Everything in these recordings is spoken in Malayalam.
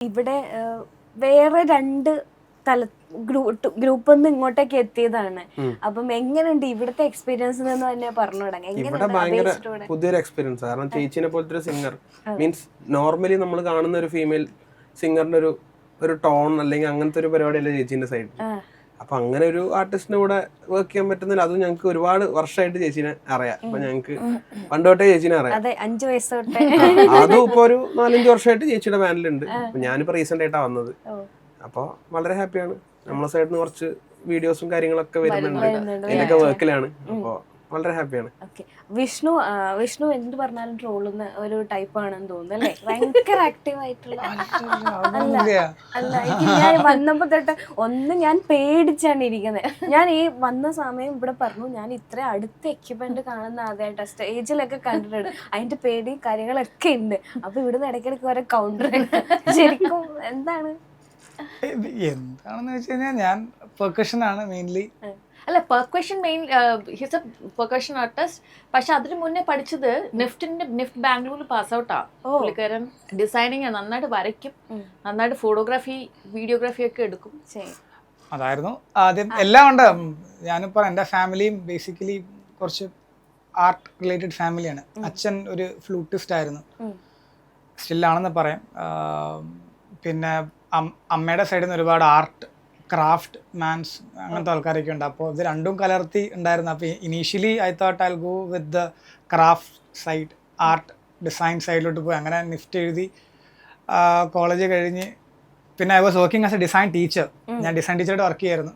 ഇവിടെ വേറെ രണ്ട് തല ഗ്രൂപ്പ് ഒന്ന് ഇങ്ങോട്ടേക്ക് എത്തിയതാണ്. അപ്പം എങ്ങനെയുണ്ട് ഇവിടുത്തെ എക്സ്പീരിയൻസ് എന്ന് തന്നെ പറഞ്ഞു തുടങ്ങി? പുതിയൊരു എക്സ്പീരിയൻസ് കാരണം ചേച്ചിനെ പോലത്തെ ഒരു സിംഗർ മീൻസ് നോർമലി നമ്മൾ കാണുന്ന ഒരു ഫീമെയിൽ സിംഗറിന്റെ ഒരു ഒരു ടോൺ അല്ലെങ്കിൽ അങ്ങനത്തെ ഒരു പരിപാടിയല്ല ചേച്ചിന്റെ സൈഡിൽ അപ്പൊ അങ്ങനെ ഒരു ആർട്ടിസ്റ്റിന് കൂടെ വർക്ക് ചെയ്യാൻ പറ്റുന്നില്ല അതും ഞങ്ങൾക്ക് ഒരുപാട് വർഷമായിട്ട് ചേച്ചിനെ അറിയാം. അപ്പൊ ഞങ്ങൾക്ക് പണ്ടോട്ടേ തൊട്ടേ ചേച്ചീനെ അറിയാം. അതെ അഞ്ചു വയസ്സ് തൊട്ടേ. അതും ഇപ്പൊ ഒരു നാലഞ്ച് വർഷമായിട്ട് ചേച്ചിയുടെ മാനിലുണ്ട് ഞാനിപ്പോ റീസെന്റ് ആയിട്ടാ വന്നത്. അപ്പൊ വളരെ ഹാപ്പിയാണ് നമ്മളെ സൈഡിൽ നിന്ന് കുറച്ച് വീഡിയോസും കാര്യങ്ങളൊക്കെ വരുന്നുണ്ട്. എന്നൊക്കെ വർക്കിലാണ് അപ്പൊ വളരെ ഹാപ്പിയാണ് ഓക്കെ വിഷ്ണു വിഷ്ണു എന്ത് പറഞ്ഞാലും ട്രോളുന്ന ഒരു ടൈപ്പ് ആണെന്ന് തോന്നുന്നു അല്ലേ? ഭയങ്കര ആക്റ്റീവ് ആയിട്ടുള്ള അല്ല അല്ല എനിക്ക് ഞാൻ വന്നപ്പോ തൊട്ട് ഒന്ന് ഞാൻ പേടിച്ചാണ് ഇരിക്കുന്നത് ഞാൻ ഈ വന്ന സമയം ഇവിടെ പറഞ്ഞു ഞാൻ ഇത്ര അടുത്ത എക്യുപ്മെന്റ് കാണുന്ന ആദ്യമായിട്ട് സ്റ്റേജിലൊക്കെ കണ്ടിട്ടുണ്ട്. അതിന്റെ പേടി കാര്യങ്ങളൊക്കെ ഉണ്ട്. അപ്പൊ ഇവിടുന്ന് ഇടയ്ക്കിടയ്ക്ക് ഓരോ കൗണ്ടർ ശരിക്കും എന്താണ്? എന്താണെന്ന് വെച്ച് കഴിഞ്ഞാൽ ഞാൻ പെർക്കഷൻ ആണ് മെയിൻലി അല്ല percussion main he's a percussion artist പക്ഷെ അതിന് മുന്നേ പഠിച്ചത് നിഫ്റ്റിന്റെ നിഫ്റ്റ് ബാംഗ്ലൂരിൽ പാസ് ഔട്ടാണ്. പുള്ളിക്കാരൻ. ഡിസൈനിങ് നന്നായിട്ട് വരയ്ക്കും. നന്നായിട്ട് ഫോട്ടോഗ്രാഫി വീഡിയോഗ്രാഫി ഒക്കെ എടുക്കും. അതായിരുന്നു ആദ്യം. എല്ലാം ഉണ്ട്. ഞാനിപ്പോ ഞാനിപ്പോൾ എന്റെ ഫാമിലിയും ബേസിക്കലി കുറച്ച് ആർട്ട് റിലേറ്റഡ് ഫാമിലിയാണ് അച്ഛൻ ഒരു ഫ്ലൂട്ടിസ്റ്റ് ആയിരുന്നു. സ്റ്റില്ലാണെന്ന് പറയാം. പിന്നെ അമ്മയുടെ സൈഡിൽ നിന്ന് ഒരുപാട് ആർട്ട് ക്രാഫ്റ്റ് മാൻസ് അങ്ങനത്തെ ആൾക്കാരൊക്കെ ഉണ്ട്. അപ്പോൾ ഇത് രണ്ടും കലർത്തി ഉണ്ടായിരുന്നു. അപ്പോൾ initially I thought I go with the craft side art design സൈഡിലോട്ട് പോയി. അങ്ങനെ നിഫ്റ്റ് എഴുതി കോളേജ് കഴിഞ്ഞ് പിന്നെ I was working as a design teacher ഞാൻ ഡിസൈൻ ടീച്ചറായിട്ട് വർക്ക് ചെയ്യായിരുന്നു.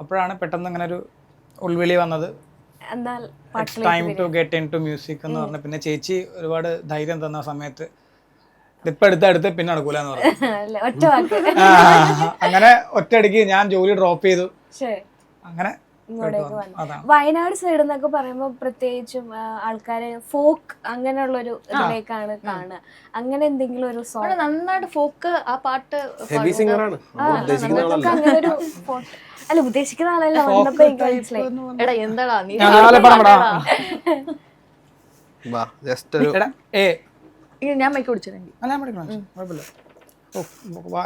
അപ്പോഴാണ് പെട്ടെന്ന് അങ്ങനെ ഒരു ഉൾവിളി വന്നത്. എന്നാൽ time to get into music എന്ന് പറഞ്ഞു. പിന്നെ ചേച്ചി ഒരുപാട് ധൈര്യം തന്ന സമയത്ത് ഇതിപ്പോ എടുത്ത് എടുത്ത് പിന്നെ നടക്കൂല എന്ന് പറഞ്ഞു. അല്ല ഒറ്റ വാക്ക്. അങ്ങനെ ഒറ്റയടിക്ക് ഞാൻ ജോലി ഡ്രോപ്പ് ചെയ്തു. അങ്ങനെ ഇങ്ങോട്ടേക്ക് വന്നു. വയനാട് സൈഡ് എന്നൊക്കെ പറയുമ്പോൾ പ്രത്യേകിച്ചും ആൾക്കാരെ ഫോക്ക് അങ്ങനെയുള്ള ഒരു ഇതിലേക്കാണ് കാണുക. അങ്ങനെ എന്തെങ്കിലും ഒരു സോങ് നന്നായിട്ട് ഫോക്ക് ആ പാട്ട് ഹെവി സിംഗർ ആണ്. ഉദ്ദേശിക്കുന്ന ആളല്ല. അങ്ങനെ ഒരു ഫോ- അല്ല ഉദ്ദേശിക്കുന്ന ആളല്ല വന്നപ്പോ എനിക്ക് മനസ്സിലായി. എടാ എന്താടാ നീ ജസ്റ്റ് ഒരു ഇനി ഞാൻ മൈക്ക് കുടിച്ചില്ലെങ്കിൽ അല്ല ഞാൻ പഠിക്കണം കുഴപ്പമില്ല. ഓ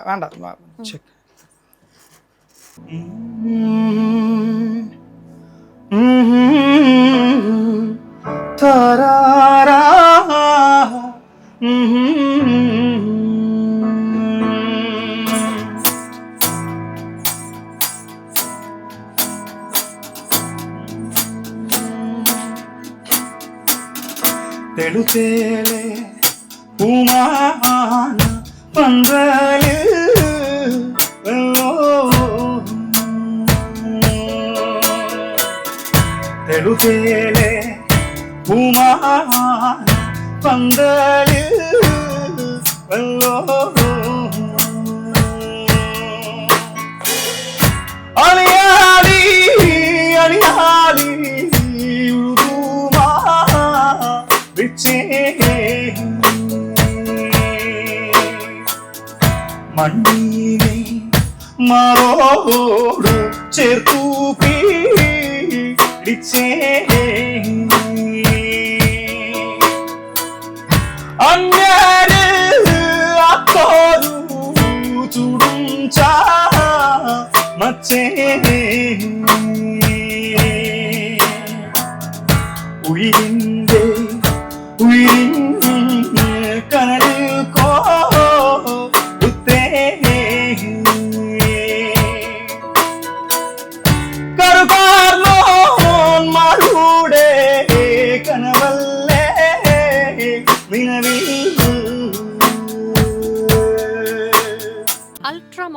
വേണ്ട. ചെക്ക്. തെളുതേലെ உமான பந்தலில் தெலுவேலே உமான பந்தலில் வெல்லோ മണ്ണിനെ മറോട് ചേർത്തു പീഡിച്ചേ ചുടും ചാ മച്ചേ